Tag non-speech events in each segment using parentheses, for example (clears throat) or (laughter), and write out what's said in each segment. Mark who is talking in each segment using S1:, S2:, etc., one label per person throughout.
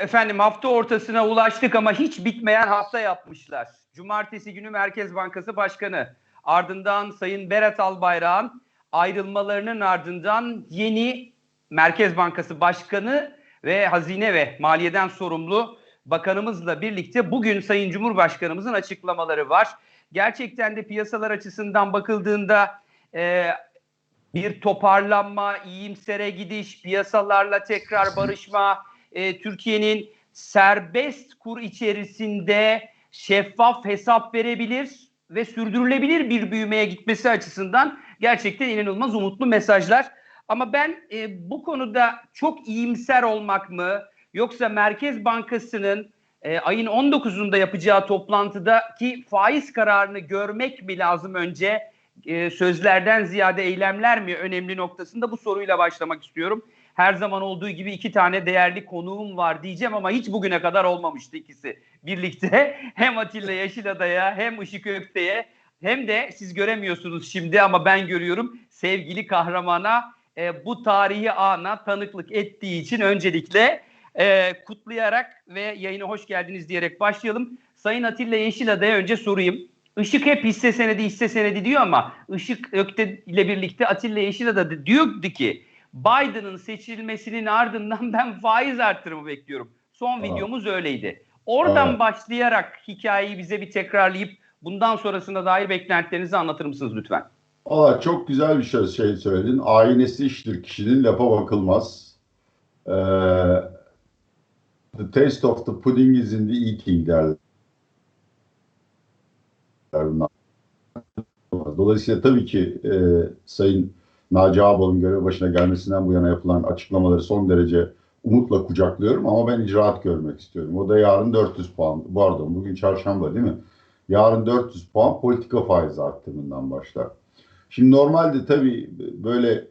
S1: Efendim hafta ortasına ulaştık ama hiç bitmeyen hafta yapmışlar. Cumartesi günü Merkez Bankası Başkanı, ardından Sayın Berat Albayrak'ın ayrılmalarının ardından yeni Merkez Bankası Başkanı ve Hazine ve Maliye'den sorumlu bakanımızla birlikte bugün Sayın Cumhurbaşkanımızın açıklamaları var. Gerçekten de piyasalar açısından bakıldığında e, bir toparlanma, iyimsere gidiş, piyasalarla tekrar barışma, e, Türkiye'nin serbest kur içerisinde şeffaf hesap verebilir ve sürdürülebilir bir büyümeye gitmesi açısından gerçekten inanılmaz umutlu mesajlar. Ama ben e, bu konuda çok iyimser olmak mı yoksa Merkez Bankası'nın e, ayın 19'unda yapacağı toplantıdaki faiz kararını görmek mi lazım önce? E, sözlerden ziyade eylemler mi önemli noktasında bu soruyla başlamak istiyorum. Her zaman olduğu gibi iki tane değerli konuğum var diyeceğim ama hiç bugüne kadar olmamıştı ikisi birlikte. (laughs) Hem Atilla Yeşilada'ya hem Işık Ökte'ye hem de siz göremiyorsunuz şimdi ama ben görüyorum sevgili kahramana e, bu tarihi ana tanıklık ettiği için öncelikle e, kutlayarak ve yayına hoş geldiniz diyerek başlayalım. Sayın Atilla Yeşilada'ya önce sorayım. Işık hep hisse senedi hisse senedi diyor ama Işık Ökte ile birlikte Atilla Yeşilada da diyordu ki Biden'ın seçilmesinin ardından (laughs) ben faiz artırımı bekliyorum. Son
S2: Aa.
S1: videomuz öyleydi. Oradan
S2: Aa.
S1: başlayarak hikayeyi bize bir tekrarlayıp bundan sonrasına dair beklentilerinizi anlatır mısınız lütfen?
S2: Aa, çok güzel bir şey, şey söyledin. Aynesi iştir kişinin lafa bakılmaz. Ee, the taste of the pudding is in the eating derler. Dolayısıyla tabii ki e, Sayın Naci Ağbal'ın görev başına gelmesinden bu yana yapılan açıklamaları son derece umutla kucaklıyorum ama ben icraat görmek istiyorum. O da yarın 400 puan. Bu arada bugün çarşamba değil mi? Yarın 400 puan politika faizi arttırımından başlar. Şimdi normalde tabii böyle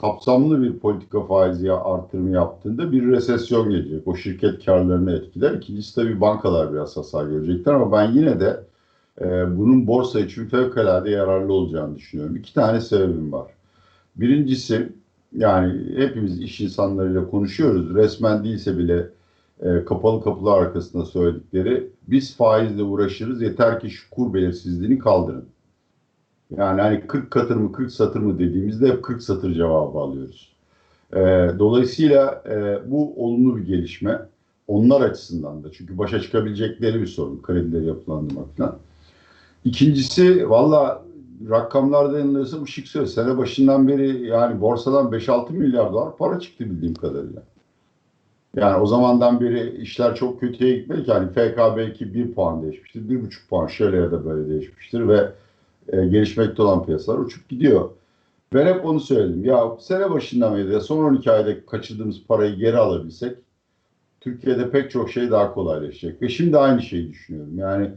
S2: kapsamlı bir politika faizi artırımı yaptığında bir resesyon gelecek. O şirket karlarını etkiler. İkincisi tabii bankalar biraz hasar görecekler ama ben yine de e, bunun borsa için fevkalade yararlı olacağını düşünüyorum. İki tane sebebim var. Birincisi yani hepimiz iş insanlarıyla konuşuyoruz. Resmen değilse bile e, kapalı kapılar arkasında söyledikleri biz faizle uğraşırız yeter ki şu kur belirsizliğini kaldırın. Yani hani 40 katır mı 40 satır mı dediğimizde hep 40 satır cevabı alıyoruz. E, dolayısıyla e, bu olumlu bir gelişme. Onlar açısından da çünkü başa çıkabilecekleri bir sorun kredileri yapılandırmak falan. İkincisi valla rakamlarda yanılıyorsam ışık söz. Sene başından beri yani borsadan 5-6 milyar dolar para çıktı bildiğim kadarıyla. Yani o zamandan beri işler çok kötüye gitmedi ki. Hani FK belki 1 puan değişmiştir, 1,5 puan şöyle ya da böyle değişmiştir ve e, gelişmekte olan piyasalar uçup gidiyor. Ben hep onu söyledim. Ya sene başından beri ya son 12 ayda kaçırdığımız parayı geri alabilsek Türkiye'de pek çok şey daha kolaylaşacak. Ve şimdi aynı şeyi düşünüyorum. Yani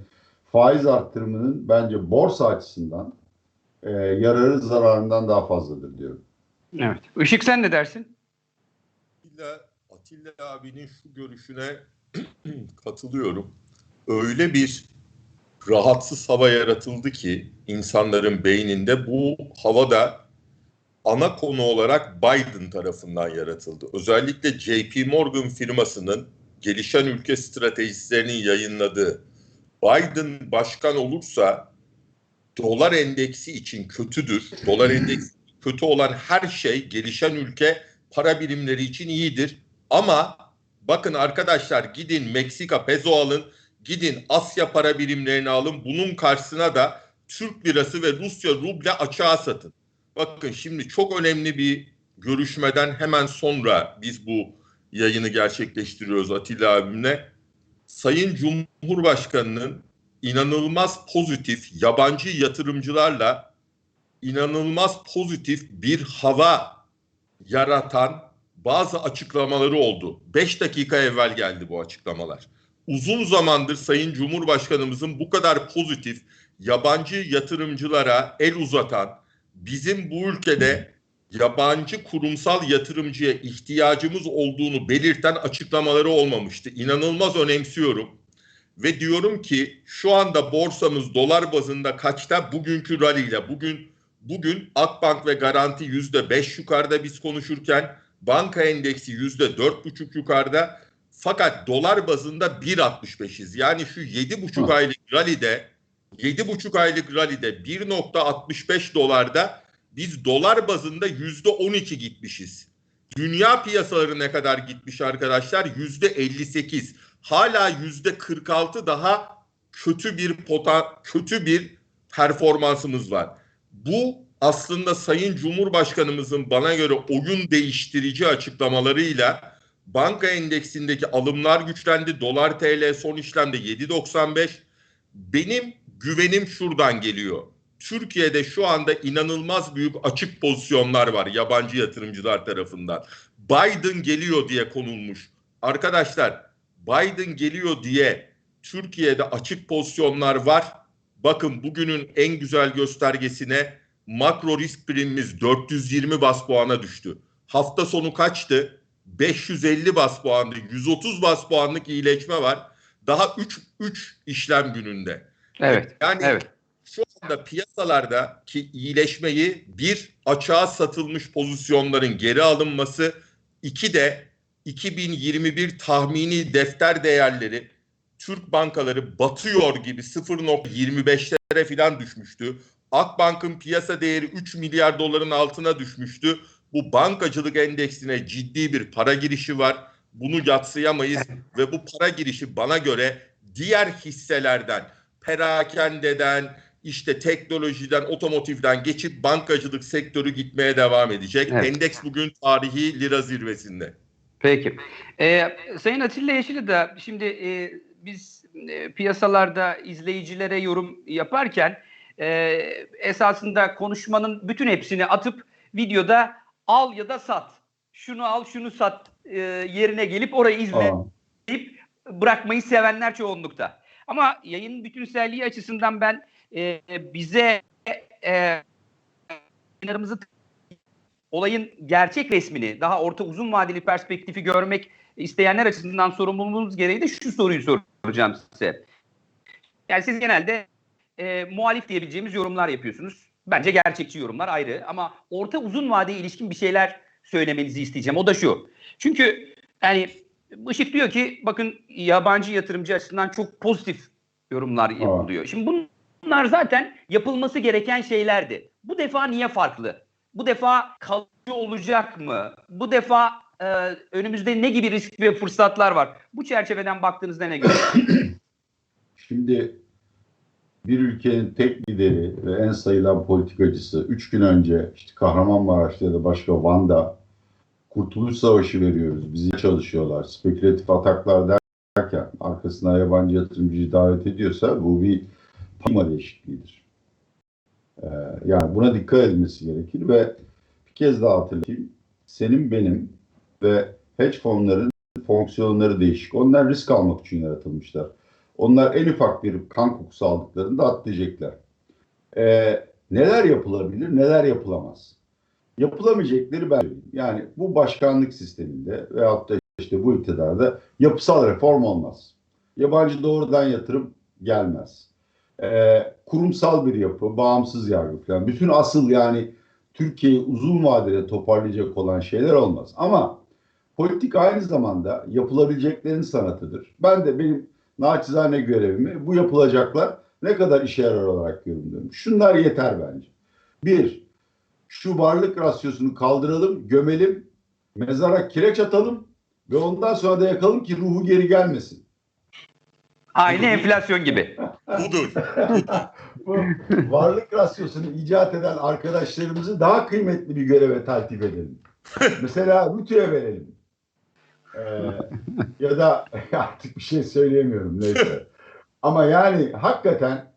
S2: faiz arttırımının bence borsa açısından e, yararı zararından daha fazladır diyorum.
S1: Evet. Işık sen ne dersin?
S3: Atilla, Atilla abinin şu görüşüne (clears throat) katılıyorum. Öyle bir rahatsız hava yaratıldı ki insanların beyninde bu havada ana konu olarak Biden tarafından yaratıldı. Özellikle JP Morgan firmasının gelişen ülke stratejistlerinin yayınladığı Biden başkan olursa dolar endeksi için kötüdür. Dolar endeksi kötü olan her şey gelişen ülke para birimleri için iyidir. Ama bakın arkadaşlar gidin Meksika peso alın, gidin Asya para birimlerini alın. Bunun karşısına da Türk lirası ve Rusya ruble açığa satın. Bakın şimdi çok önemli bir görüşmeden hemen sonra biz bu yayını gerçekleştiriyoruz Atilla abimle. Sayın Cumhurbaşkanı'nın inanılmaz pozitif yabancı yatırımcılarla inanılmaz pozitif bir hava yaratan bazı açıklamaları oldu. 5 dakika evvel geldi bu açıklamalar. Uzun zamandır Sayın Cumhurbaşkanımızın bu kadar pozitif yabancı yatırımcılara el uzatan, bizim bu ülkede yabancı kurumsal yatırımcıya ihtiyacımız olduğunu belirten açıklamaları olmamıştı. İnanılmaz önemsiyorum ve diyorum ki şu anda borsamız dolar bazında kaçta bugünkü rally ile bugün bugün Akbank ve Garanti yüzde beş yukarıda biz konuşurken banka endeksi yüzde dört buçuk yukarıda Fakat dolar bazında 1.65'iz. Yani şu 7,5
S2: Hı.
S3: aylık rally'de 7,5 aylık rally'de 1.65 dolarda biz dolar bazında %12 gitmişiz. Dünya piyasaları ne kadar gitmiş arkadaşlar? %58. Hala %46 daha kötü bir pota kötü bir performansımız var. Bu aslında Sayın Cumhurbaşkanımızın bana göre oyun değiştirici açıklamalarıyla banka endeksindeki alımlar güçlendi. Dolar TL son işlemde 7.95. Benim güvenim şuradan geliyor. Türkiye'de şu anda inanılmaz büyük açık pozisyonlar var yabancı yatırımcılar tarafından. Biden geliyor diye konulmuş. Arkadaşlar Biden geliyor diye Türkiye'de açık pozisyonlar var. Bakın bugünün en güzel göstergesine makro risk primimiz 420 bas puana düştü. Hafta sonu kaçtı? 550 bas puandı. 130 bas puanlık iyileşme var. Daha 3 3 işlem gününde.
S1: Evet.
S3: Yani
S1: Evet.
S3: şu anda piyasalarda ki iyileşmeyi bir açığa satılmış pozisyonların geri alınması, iki de 2021 tahmini defter değerleri Türk bankaları batıyor gibi 0.25'lere falan düşmüştü. Akbank'ın piyasa değeri 3 milyar doların altına düşmüştü. Bu bankacılık endeksine ciddi bir para girişi var. Bunu yatsıyamayız ve bu para girişi bana göre diğer hisselerden, perakendeden, işte teknolojiden, otomotivden geçip bankacılık sektörü gitmeye devam edecek.
S1: Evet.
S3: Endeks bugün tarihi lira zirvesinde.
S1: Peki. Ee, Sayın Atilla Yeşil'i de şimdi e, biz e, piyasalarda izleyicilere yorum yaparken e, esasında konuşmanın bütün hepsini atıp videoda al ya da sat. Şunu al şunu sat e, yerine gelip orayı izle
S2: Aa,
S1: deyip bırakmayı sevenler çoğunlukta. Ama yayının bütünselliği açısından ben e, bize e, olayın gerçek resmini, daha orta uzun vadeli perspektifi görmek isteyenler açısından sorumluluğumuz gereği de şu soruyu soracağım size. Yani siz genelde e, muhalif diyebileceğimiz yorumlar yapıyorsunuz. Bence gerçekçi yorumlar ayrı ama orta uzun vadeye ilişkin bir şeyler söylemenizi isteyeceğim. O da şu. Çünkü yani Işık diyor ki bakın yabancı yatırımcı açısından çok pozitif yorumlar yapılıyor. Şimdi bunlar zaten yapılması gereken şeylerdi. Bu defa niye farklı? Bu defa kalıcı olacak mı? Bu defa e, önümüzde ne gibi risk ve fırsatlar var? Bu çerçeveden baktığınızda ne görüyorsunuz? (clears throat)
S2: Şimdi bir ülkenin tek lideri ve en sayılan politikacısı 3 gün önce işte Kahramanmaraş'ta ya da başka Van'da Kurtuluş Savaşı veriyoruz, bizi çalışıyorlar, spekülatif ataklar derken arkasına yabancı yatırımcıyı davet ediyorsa bu bir pima değişikliğidir. Ee, yani buna dikkat edilmesi gerekir ve bir kez daha hatırlatayım. Senin benim ve hedge fonların fonksiyonları değişik. Onlar risk almak için yaratılmışlar. Onlar en ufak bir kan kokusu aldıklarında atlayacaklar. Ee, neler yapılabilir, neler yapılamaz? Yapılamayacakları ben. Yani bu başkanlık sisteminde veyahut da işte bu iktidarda yapısal reform olmaz. Yabancı doğrudan yatırım gelmez. Ee, kurumsal bir yapı, bağımsız yargı falan. Bütün asıl yani Türkiye'yi uzun vadede toparlayacak olan şeyler olmaz. Ama politik aynı zamanda yapılabileceklerin sanatıdır. Ben de benim naçizane görevimi bu yapılacaklar ne kadar işe yarar olarak yorumluyorum. Şunlar yeter bence. Bir, şu varlık rasyosunu kaldıralım, gömelim, mezara kireç atalım ve ondan sonra da yakalım ki ruhu geri gelmesin.
S1: Aynı enflasyon gibi.
S3: Budur.
S2: Bu varlık rasyosunu icat eden arkadaşlarımızı daha kıymetli bir göreve tertip edelim. Mesela Rütü'ye verelim. Ee, ya da (laughs) artık bir şey söyleyemiyorum neyse. Ama yani hakikaten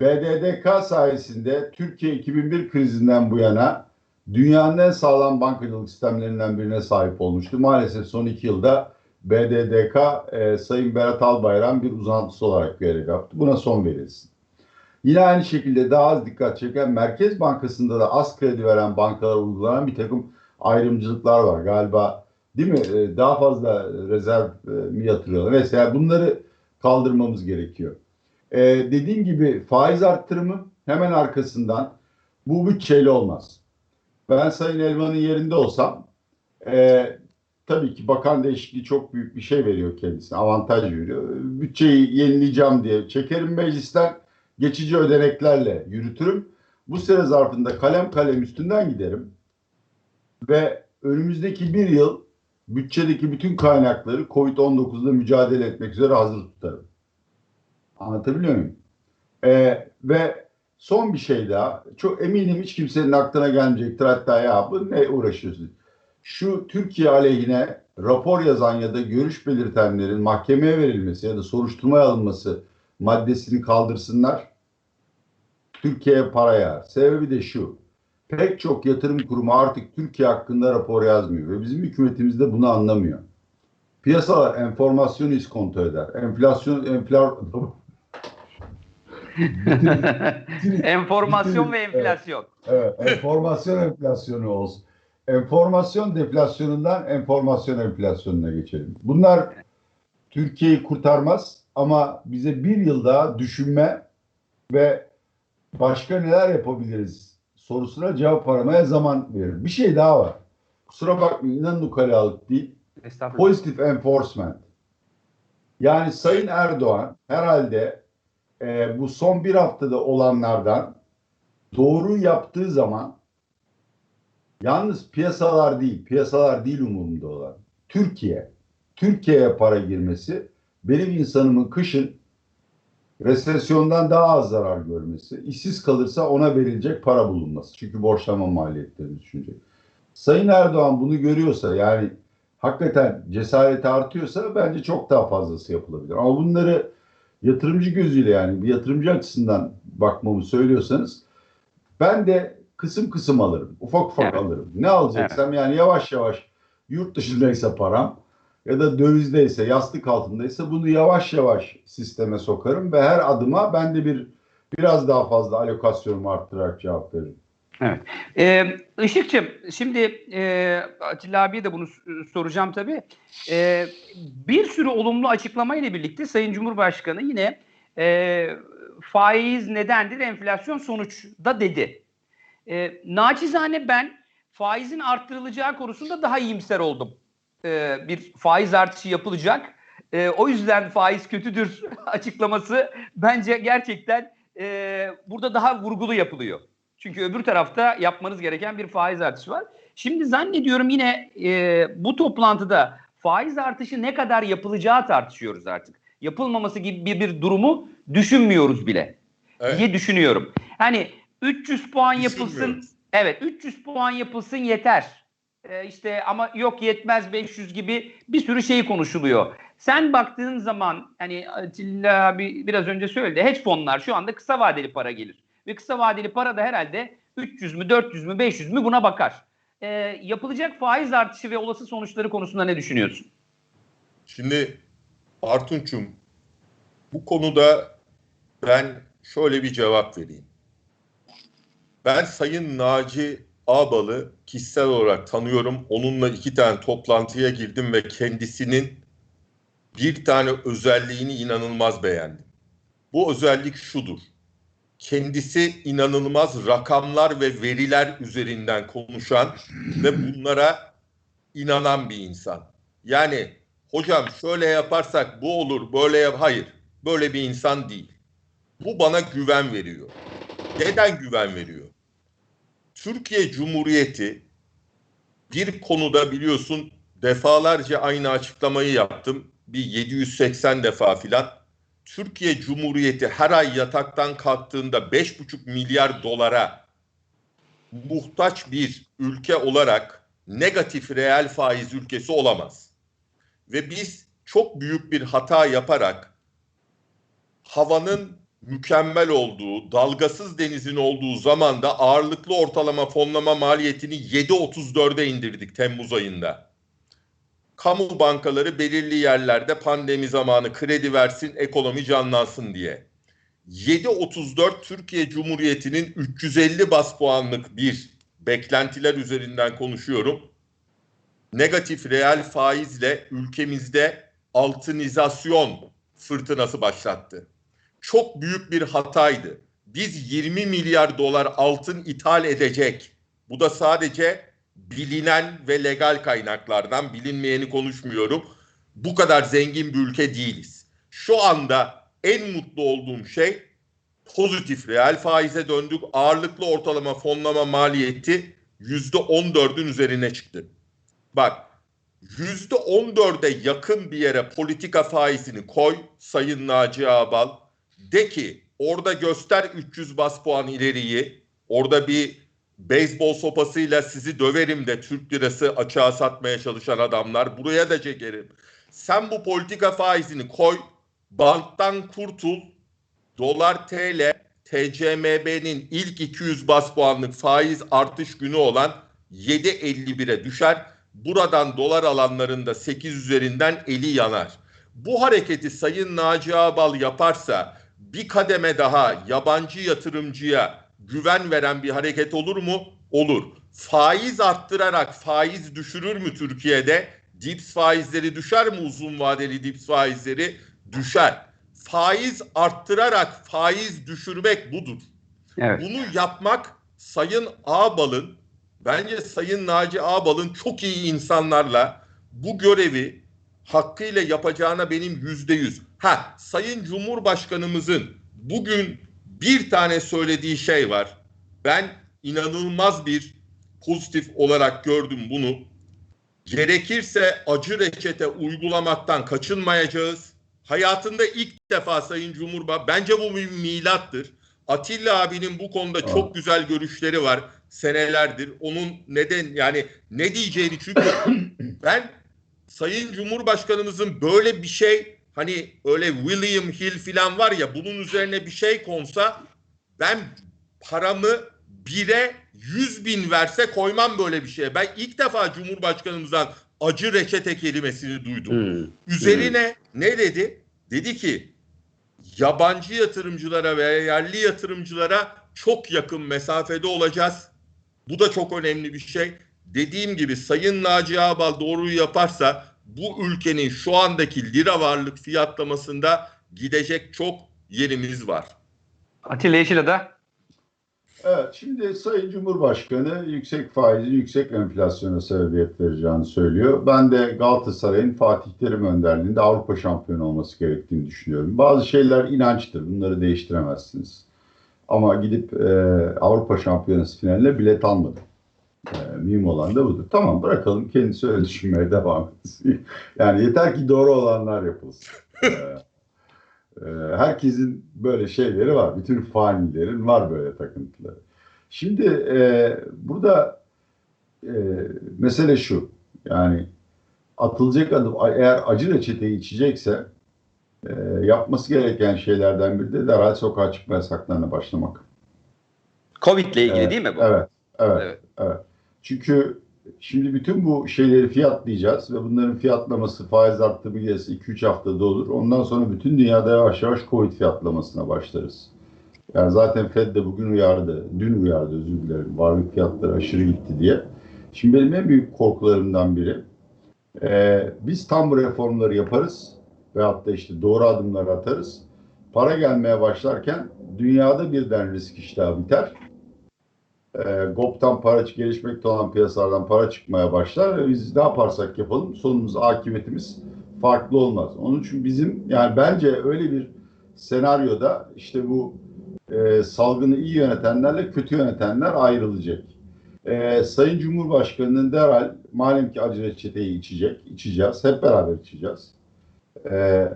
S2: BDDK sayesinde Türkiye 2001 krizinden bu yana dünyanın en sağlam bankacılık sistemlerinden birine sahip olmuştu. Maalesef son iki yılda BDDK e, Sayın Berat Albayrak bir uzantısı olarak görev yaptı. Buna son verilsin. Yine aynı şekilde daha az dikkat çeken Merkez Bankası'nda da az kredi veren bankalara uygulanan bir takım ayrımcılıklar var. Galiba değil mi? E, Daha fazla rezerv e, mi yatırıyorlar? Mesela bunları kaldırmamız gerekiyor. E, dediğim gibi faiz arttırımı hemen arkasından bu bütçeyle olmaz. Ben Sayın Elvan'ın yerinde olsam e, tabii ki bakan değişikliği çok büyük bir şey veriyor kendisine. Avantaj veriyor. Bütçeyi yenileyeceğim diye çekerim meclisten geçici ödeneklerle yürütürüm. Bu süre zarfında kalem kalem üstünden giderim. Ve önümüzdeki bir yıl bütçedeki bütün kaynakları Covid-19'la mücadele etmek üzere hazır tutarım. Anlatabiliyor muyum? Ee, ve son bir şey daha. Çok eminim hiç kimsenin aklına gelmeyecektir. Hatta ya bu ne uğraşıyorsunuz? Şu Türkiye aleyhine rapor yazan ya da görüş belirtenlerin mahkemeye verilmesi ya da soruşturmaya alınması maddesini kaldırsınlar. Türkiye'ye paraya. Sebebi de şu. Pek çok yatırım kurumu artık Türkiye hakkında rapor yazmıyor ve bizim hükümetimiz de bunu anlamıyor. Piyasalar enformasyonu iskonto eder. Enflasyon, enflar... (laughs)
S1: Enformasyon ve enflasyon.
S2: Evet, enformasyon (laughs) enflasyonu olsun. Enformasyon deflasyonundan enformasyon enflasyonuna geçelim. Bunlar Türkiye'yi kurtarmaz ama bize bir yıl daha düşünme ve başka neler yapabiliriz sorusuna cevap aramaya zaman verir. Bir şey daha var. Kusura bakmayın inanın ukalalık değil. Pozitif enforcement. Yani Sayın Erdoğan herhalde e, bu son bir haftada olanlardan doğru yaptığı zaman yalnız piyasalar değil, piyasalar değil umurumda olan. Türkiye, Türkiye'ye para girmesi benim insanımın kışın resesyondan daha az zarar görmesi, işsiz kalırsa ona verilecek para bulunması. Çünkü borçlama maliyetlerini düşünecek. Sayın Erdoğan bunu görüyorsa yani hakikaten cesareti artıyorsa bence çok daha fazlası yapılabilir. Ama bunları yatırımcı gözüyle yani bir yatırımcı açısından bakmamı söylüyorsanız ben de kısım kısım alırım. Ufak ufak
S1: Evet.
S2: alırım. Ne alacaksam yani yavaş yavaş yurt dışındaysa param ya da dövizdeyse, yastık altındaysa bunu yavaş yavaş sisteme sokarım ve her adıma ben de bir biraz daha fazla alokasyonumu arttırarak cevap veririm.
S1: Ee, Işıkçım, şimdi e, Atilla abiye de bunu soracağım tabii. Ee, bir sürü olumlu açıklama ile birlikte Sayın Cumhurbaşkanı yine e, faiz nedendir, enflasyon sonuç da dedi. E, naçizane ben faizin arttırılacağı konusunda daha iyimser oldum. E, bir faiz artışı yapılacak. E, o yüzden faiz kötüdür (laughs) açıklaması bence gerçekten e, burada daha vurgulu yapılıyor. Çünkü öbür tarafta yapmanız gereken bir faiz artışı var. Şimdi zannediyorum yine e, bu toplantıda faiz artışı ne kadar yapılacağı tartışıyoruz artık. Yapılmaması gibi bir, bir durumu düşünmüyoruz bile
S3: Evet.
S1: diye düşünüyorum. Hani 300 puan yapılsın. Evet 300 puan yapılsın yeter. Ee, işte ama yok yetmez 500 gibi bir sürü şey konuşuluyor. Sen baktığın zaman hani Atilla abi biraz önce söyledi hedge fonlar şu anda kısa vadeli para gelir. Ve kısa vadeli para da herhalde 300 mü 400 mü 500 mü buna bakar. Ee, yapılacak faiz artışı ve olası sonuçları konusunda ne düşünüyorsun?
S3: Şimdi Artunç'um bu konuda ben şöyle bir cevap vereyim. Ben Sayın Naci Ağbal'ı kişisel olarak tanıyorum. Onunla iki tane toplantıya girdim ve kendisinin bir tane özelliğini inanılmaz beğendim. Bu özellik şudur. Kendisi inanılmaz rakamlar ve veriler üzerinden konuşan ve bunlara inanan bir insan. Yani hocam şöyle yaparsak bu olur, böyle yap. Hayır, böyle bir insan değil. Bu bana güven veriyor. Neden güven veriyor? Türkiye Cumhuriyeti bir konuda biliyorsun defalarca aynı açıklamayı yaptım. Bir 780 defa filan. Türkiye Cumhuriyeti her ay yataktan kalktığında 5,5 milyar dolara muhtaç bir ülke olarak negatif reel faiz ülkesi olamaz. Ve biz çok büyük bir hata yaparak havanın mükemmel olduğu, dalgasız denizin olduğu zamanda ağırlıklı ortalama fonlama maliyetini 7.34'e indirdik Temmuz ayında. Kamu bankaları belirli yerlerde pandemi zamanı kredi versin, ekonomi canlansın diye. 7.34 Türkiye Cumhuriyeti'nin 350 bas puanlık bir beklentiler üzerinden konuşuyorum. Negatif reel faizle ülkemizde altınizasyon fırtınası başlattı. Çok büyük bir hataydı. Biz 20 milyar dolar altın ithal edecek. Bu da sadece bilinen ve legal kaynaklardan bilinmeyeni konuşmuyorum. Bu kadar zengin bir ülke değiliz. Şu anda en mutlu olduğum şey pozitif reel faize döndük. Ağırlıklı ortalama fonlama maliyeti %14'ün üzerine çıktı. Bak %14'e yakın bir yere politika faizini koy Sayın Naci Ağbal. De ki orada göster 300 bas puan ileriyi. Orada bir beyzbol sopasıyla sizi döverim de Türk lirası açığa satmaya çalışan adamlar. Buraya da çekerim. Sen bu politika faizini koy. Banktan kurtul. Dolar TL TCMB'nin ilk 200 bas puanlık faiz artış günü olan 7.51'e düşer. Buradan dolar alanlarında 8 üzerinden eli yanar. Bu hareketi Sayın Naci Ağbal yaparsa bir kademe daha yabancı yatırımcıya güven veren bir hareket olur mu? Olur. Faiz arttırarak faiz düşürür mü Türkiye'de? Dips faizleri düşer mi uzun vadeli dips faizleri? Düşer. Faiz arttırarak faiz düşürmek budur.
S1: Evet.
S3: Bunu yapmak Sayın Ağbal'ın bence Sayın Naci Ağbal'ın çok iyi insanlarla bu görevi hakkıyla yapacağına benim yüzde yüz. Ha Sayın Cumhurbaşkanımızın bugün bir tane söylediği şey var. Ben inanılmaz bir pozitif olarak gördüm bunu. Gerekirse acı reçete uygulamaktan kaçınmayacağız. Hayatında ilk defa Sayın Cumhurbaşkanı bence bu bir milattır. Atilla abinin bu konuda
S2: Aa.
S3: çok güzel görüşleri var senelerdir. Onun neden yani ne diyeceğini çünkü (coughs) ben Sayın Cumhurbaşkanımızın böyle bir şey hani öyle William Hill falan var ya bunun üzerine bir şey konsa ben paramı bire yüz bin verse koymam böyle bir şeye. Ben ilk defa Cumhurbaşkanımızdan acı reçete kelimesini duydum.
S1: Hmm.
S3: Üzerine ne dedi? Dedi ki yabancı yatırımcılara veya yerli yatırımcılara çok yakın mesafede olacağız. Bu da çok önemli bir şey. Dediğim gibi Sayın Naci Ağbal doğruyu yaparsa bu ülkenin şu andaki lira varlık fiyatlamasında gidecek çok yerimiz var.
S1: Atilla Yeşilada.
S2: Evet, şimdi Sayın Cumhurbaşkanı yüksek faizi, yüksek enflasyona sebebiyet vereceğini söylüyor. Ben de Galatasaray'ın Fatih Terim önderliğinde Avrupa şampiyonu olması gerektiğini düşünüyorum. Bazı şeyler inançtır, bunları değiştiremezsiniz. Ama gidip e, Avrupa şampiyonası finaline bilet almadı. E, mühim olan da budur. Tamam bırakalım kendisi öyle düşünmeye devam etsin. (laughs) Yani yeter ki doğru olanlar yapılsın. E, ee, herkesin böyle şeyleri var. Bütün fanilerin var böyle takıntıları. Şimdi e, burada e, mesele şu. Yani atılacak adım eğer acı reçeteyi içecekse e, yapması gereken şeylerden biri de derhal sokağa çıkma yasaklarına başlamak.
S1: Covid ile ilgili
S2: Evet,
S1: değil mi bu?
S2: Evet, evet,
S1: Evet.
S2: evet. Çünkü şimdi bütün bu şeyleri fiyatlayacağız ve bunların fiyatlaması faiz arttı bilirse 2-3 haftada olur. Ondan sonra bütün dünyada yavaş yavaş Covid fiyatlamasına başlarız. Yani zaten Fed de bugün uyardı, dün uyardı özür dilerim. Varlık fiyatları aşırı gitti diye. Şimdi benim en büyük korkularımdan biri e, biz tam bu reformları yaparız veyahut da işte doğru adımları atarız. Para gelmeye başlarken dünyada birden risk iştahı biter e, GOP'tan para gelişmekte olan piyasalardan para çıkmaya başlar biz ne yaparsak yapalım sonumuz akıbetimiz farklı olmaz. Onun için bizim yani bence öyle bir senaryoda işte bu e, salgını iyi yönetenlerle kötü yönetenler ayrılacak. E, Sayın Cumhurbaşkanı'nın derhal malum ki acı reçeteyi içecek, içeceğiz. Hep beraber içeceğiz. E,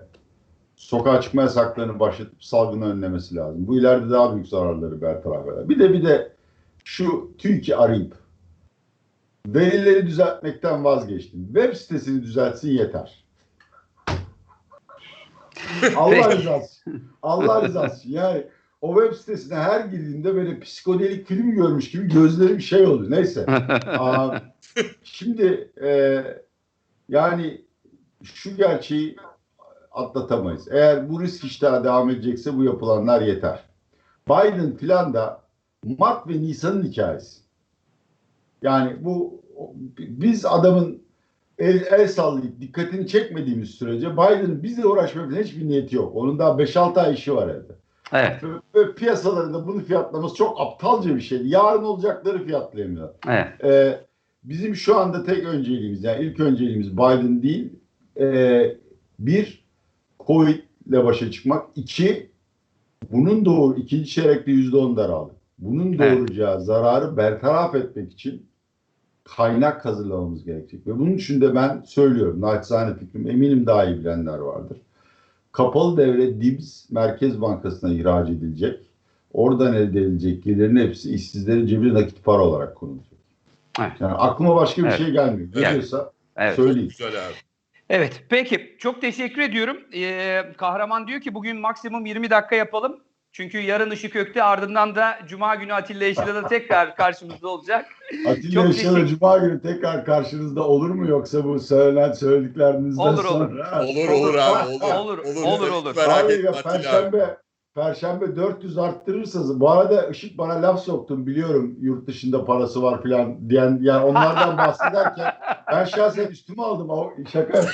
S2: sokağa çıkma yasaklarını başlatıp salgını önlemesi lazım. Bu ileride daha büyük zararları bertaraf eder. Bir de bir de şu TÜİK'i arayıp verileri düzeltmekten vazgeçtim. Web sitesini düzeltsin yeter. Allah rızası. Allah rızası. Yani o web sitesine her girdiğimde böyle psikodelik film görmüş gibi gözlerim şey oluyor. Neyse. (laughs) Aa, şimdi e, yani şu gerçeği atlatamayız. Eğer bu risk iştahı devam edecekse bu yapılanlar yeter. Biden filan da Mart ve Nisan'ın hikayesi. Yani bu biz adamın el, el sallayıp dikkatini çekmediğimiz sürece Biden'ın bizle uğraşmak için hiçbir niyeti yok. Onun daha 5-6 ay işi var evde.
S1: evet.
S2: Ve, ve piyasalarında bunu fiyatlaması çok aptalca bir şeydi. Yarın olacakları fiyatlayamıyor.
S1: Evet.
S2: Ee, bizim şu anda tek önceliğimiz yani ilk önceliğimiz Biden değil. Ee, bir Covid ile başa çıkmak. iki bunun doğru ikinci çeyrekte yüzde on daraldı. Bunun
S1: Evet.
S2: doğuracağı zararı bertaraf etmek için kaynak hazırlamamız gerekecek. Ve bunun için de ben söylüyorum, naçizane fikrim, eminim daha iyi bilenler vardır. Kapalı devre DIBS Merkez Bankası'na ihraç edilecek. Oradan elde edilecek gelirin hepsi işsizlerin cebine nakit para olarak konulacak.
S1: Evet.
S2: Yani aklıma başka bir
S1: Evet.
S2: şey gelmiyor. Ne
S1: Evet.
S2: diyorsa
S1: Evet.
S2: söyleyeyim.
S3: Güzel abi.
S1: Evet. Peki. Çok teşekkür ediyorum. Ee, Kahraman diyor ki bugün maksimum 20 dakika yapalım. Çünkü yarın Işık Ökte ardından da Cuma günü Atilla Yeşil'e tekrar (laughs) karşımızda olacak.
S2: Atilla
S1: teşekkür-
S2: Cuma günü tekrar karşınızda olur mu yoksa bu söylenen söylediklerinizden
S1: Olur, olur.
S2: sonra?
S3: Olur olur abi olur.
S1: Olur, olur, olur.
S3: Merak
S2: Abi
S3: etme
S2: ya,
S3: Atilla abi.
S2: Perşembe, Perşembe 400 arttırırsanız bu arada Işık bana laf soktun biliyorum yurt dışında parası var filan diyen yani onlardan (laughs) bahsederken ben şahsen üstüme aldım o şaka (laughs)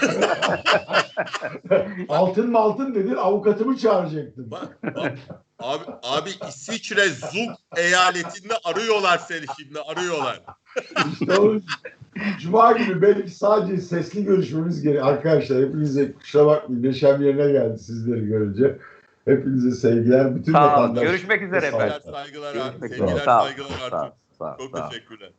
S2: altın mı altın dedin avukatımı çağıracaktım.
S3: Bak, bak. Abi, abi İsviçre Zug eyaletinde arıyorlar seni şimdi arıyorlar.
S2: İşte o Cuma günü belki sadece sesli görüşmemiz gerekiyor. Arkadaşlar hepinize kusura bakmayın neşem yerine geldi sizleri görünce. Hepinize sevgiler. Bütün
S1: Sağ olun. Görüşmek üzere efendim.
S3: Saygılar.
S2: Görüşmek
S3: Sevgiler saygılar
S1: Sağ. Sağ.
S3: Çok
S1: Sağ
S3: teşekkürler.